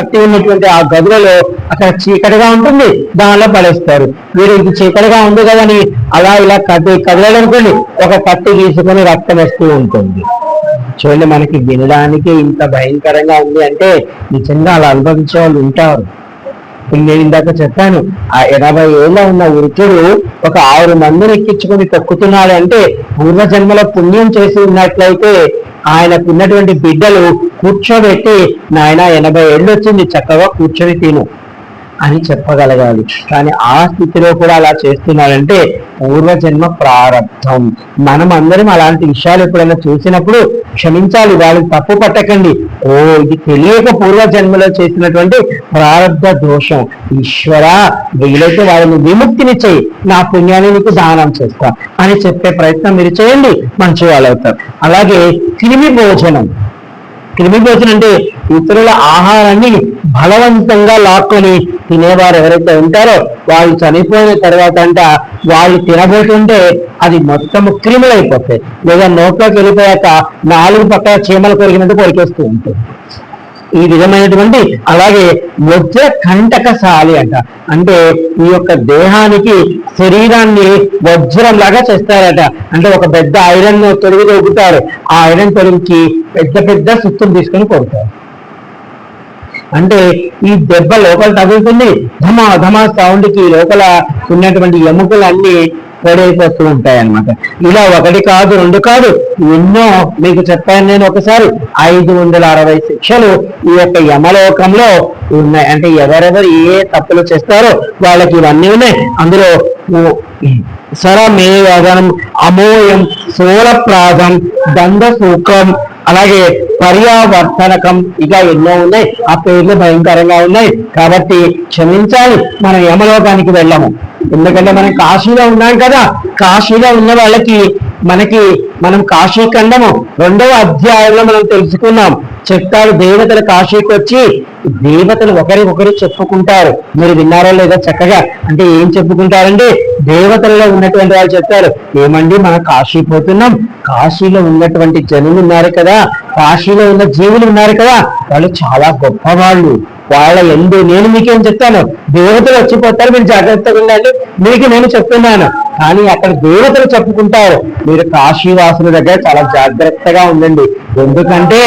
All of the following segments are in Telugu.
కట్టి ఉన్నటువంటి ఆ గదులలో అక్కడ చీకటిగా ఉంటుంది. దానిలో పడేస్తారు. మీరు ఇది చీకటిగా ఉంది కదని అలా ఇలా కట్టి కదలనుకోండి ఒక కత్తి తీసుకొని రక్తం వస్తూ ఉంటుంది. చూడండి మనకి వినడానికి ఇంత భయంకరంగా ఉంది అంటే నిజంగా అలా అనుభవించే వాళ్ళు ఉంటారు. నేను ఇందాక చెప్పాను ఆ ఎనభై ఏళ్ళ ఉన్న వృద్ధుడు ఒక ఆరు మందిని ఎక్కించుకొని తొక్కుతున్నాడు అంటే పూర్వజన్మలో పుణ్యం చేసి ఉన్నట్లయితే ఆయనకు ఉన్నటువంటి బిడ్డలు కూర్చోబెట్టి నాయన ఎనభై ఏళ్ళు వచ్చింది చక్కగా కూర్చొని తిను. అని చెప్పగలగాలి. కానీ ఆ స్థితిలో కూడా అలా చేస్తున్నాడంటే పూర్వజన్మ ప్రారంభం. మనం అందరం అలాంటి విషయాలు ఎప్పుడైనా చూసినప్పుడు క్షమించాలి వాళ్ళకి తప్పు పట్టకండి. ఓ ఇది తెలియక పూర్వజన్మలో చేసినటువంటి ప్రారంభ దోషం. ఈశ్వర వీలైతే వాళ్ళని విముక్తిని చేయి నా పుణ్యాన్ని నీకు దానం చేస్తా అని చెప్పే ప్రయత్నం మీరు చేయండి మంచి వాళ్ళు అవుతారు. అలాగే క్రిమి భోజనం. క్రిమి అంటే ఇతరుల ఆహారాన్ని బలవంతంగా లాక్కొని తినేవారు ఎవరైతే ఉంటారో వాళ్ళు చనిపోయిన తర్వాత అంట వాళ్ళు తినబోతుంటే అది మొత్తం క్రిములు అయిపోతాయి లేదా నోట్లోకి వెళ్ళిపోయాక నాలుగు పక్కన చీమలు కొరికినట్టు కొరికేస్తూ ఉంటుంది ఈ విధమైనటువంటి అలాగే వజ్ర కంటకశాలి అంట. అంటే ఈ యొక్క దేహానికి శరీరాన్ని వజ్రం లాగా చేస్తారట. అంటే ఒక పెద్ద ఐరన్ తొడిగి తొగుతారు ఆ ఐరన్ తొడిగికి పెద్ద పెద్ద సుత్తులు తీసుకొని కొడతారు. అంటే ఈ దెబ్బ లోపల తగులుతుంది. ధమా ధమా సౌండ్కి లోపల ఉన్నటువంటి ఎముకలన్నీ పడైపోతూ ఉంటాయి అన్నమాట ఇలా ఒకటి కాదు రెండు కాదు ఎన్నో మీకు చెప్పాను నేను ఒకసారి ఐదు వందల అరవై శిక్షలు ఈ యొక్క యమలోకంలో ఉన్నాయి. అంటే ఎవరెవరు ఏ తప్పులు చేస్తారో వాళ్ళకి ఇవన్నీ ఉన్నాయి. అందులో స్వరమేవగనం అమోయం సోలప్రాధం దండ సూకం అలాగే పర్యావర్తనకం ఇక ఎన్నో ఉన్నాయి. ఆ పేర్లు భయంకరంగా ఉన్నాయి. కాబట్టి క్షమించాలి మనం యమలోకానికి వెళ్ళము. ఎందుకంటే మనం కాశీలో ఉన్నాం కదా కాశీలో ఉన్న వాళ్ళకి మనకి మనం కాశీ ఖండము రెండవ అధ్యాయంలో మనం తెలుసుకున్నాం. చెప్తారు దేవతలు కాశీకి వచ్చి దేవతలు ఒకరికొకరు చెప్పుకుంటారు. మీరు విన్నారో లేదో చక్కగా అంటే ఏం చెప్పుకుంటారంటే దేవతలలో ఉన్నటువంటి వాళ్ళు చెప్తారు ఏమండి మనం కాశీ పోతున్నాం. కాశీలో ఉన్నటువంటి జనులు ఉన్నారు కదా కాశీలో ఉన్న జీవులు ఉన్నారు కదా వాళ్ళు చాలా గొప్పవాళ్ళు. వాళ్ళ ఎందు నేను మీకేం చెప్తాను? దేవతలు వచ్చిపోతారు మీరు జాగ్రత్తగా ఉండండి. మీకు నేను చెప్తున్నాను. కానీ అక్కడ దేవతలు చెప్పుకుంటారు. మీరు కాశీవాసుల దగ్గర చాలా జాగ్రత్తగా ఉండండి. ఎందుకంటే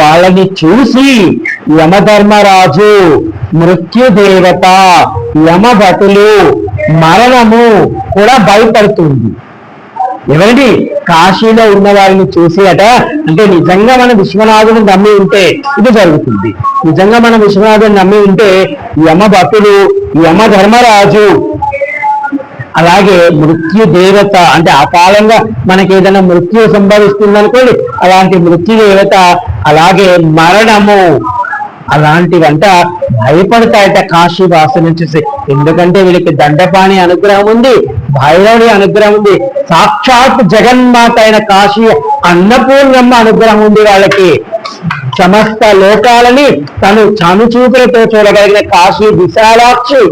వాళ్ళని చూసి యమధర్మరాజు మృత్యుదేవత యమభటులు మరణము కూడా భయపడుతుంది. ఎవరిని కాశీలో ఉన్న వారిని చూసి అట అంటే నిజంగా మన విశ్వనాథుని నమ్మి ఉంటే ఇది జరుగుతుంది. నిజంగా మన విశ్వనాథుని నమ్మి ఉంటే యమ భక్తులు యమ ధర్మరాజు అలాగే మృత్యు దేవత అంటే అకాలంగా మనకి ఏదైనా మృత్యు సంభవిస్తుంది అనుకోండి అలాంటి మృత్యు దేవత అలాగే మరణము అలాంటివంట భయపడతాయట కాశీ వాసన చూసి. ఎందుకంటే వీళ్ళకి దండపాణి అనుగ్రహం ఉంది. భైరవుని అనుగ్రహం ఉంది. సాక్షాత్ జగన్మాత అయిన కాశీ అన్నపూర్ణమ్మ అనుగ్రహం ఉంది వాళ్ళకి. సమస్త లోకాలని తను చనుచూపులతో చూడగలిగిన కాశీ విశాలాక్షి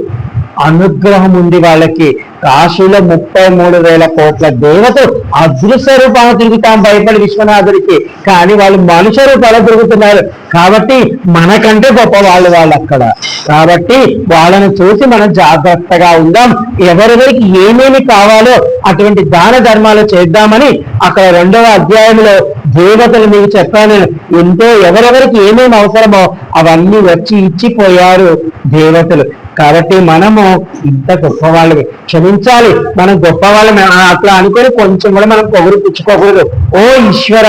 అనుగ్రహం ఉంది వాళ్ళకి. కాశీలో ముప్పై మూడు వేల కోట్ల దేవతలు అదృశ్య రూపాలు తిరుగుతాం భయపడి విశ్వనాథుడికి. కానీ వాళ్ళు మనుష్య రూపాలు తిరుగుతున్నారు. కాబట్టి మనకంటే గొప్ప వాళ్ళు వాళ్ళు అక్కడ కాబట్టి వాళ్ళని చూసి మనం జాగ్రత్తగా ఉందాం. ఎవరెవరికి ఏమేమి కావాలో అటువంటి దాన ధర్మాలు చేద్దామని అక్కడ రెండవ అధ్యాయంలో దేవతలు మీకు చెప్పాను. ఎంతో ఎవరెవరికి ఏమేమి అవసరమో అవన్నీ వచ్చి ఇచ్చిపోయారు దేవతలు. కాబట్టి మనము ఇంత గొప్ప క్షమించ క్షమించాలి మనం గొప్పవాళ్ళం. అట్లా అనుకుని కొంచెం కూడా మనం పొగురు పుచ్చుకోకూడదు. ఓ ఈశ్వర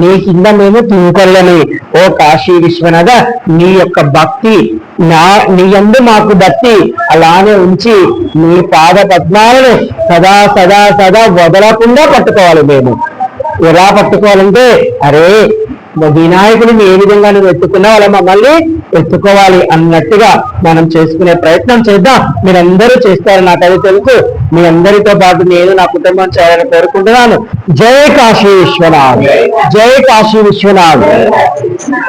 నీ కింద మేము తింకొల్లని. ఓ కాశీ విశ్వనాథ నీ యొక్క భక్తి నా నీ యందు మాకు భక్తి. అలానే ఉంచి నీ పాద పద్మాలను సదా సదా సదా వదలకుండా పట్టుకోవాలి మేము. ఎలా పట్టుకోవాలంటే అరే వినాయకుడిని ఏ విధంగా నువ్వు ఎత్తుకున్నావు అలా మమ్మల్ని ఎత్తుకోవాలి అన్నట్టుగా మనం చేసుకునే ప్రయత్నం చేద్దాం. మీరందరూ చేస్తారు నాకు తెలుసు. మీ అందరితో పాటు నేను నా కుటుంబం చేయాలని కోరుకుంటున్నాను. జై కాశీ విశ్వనాథ్. జై కాశీ విశ్వనాథ్.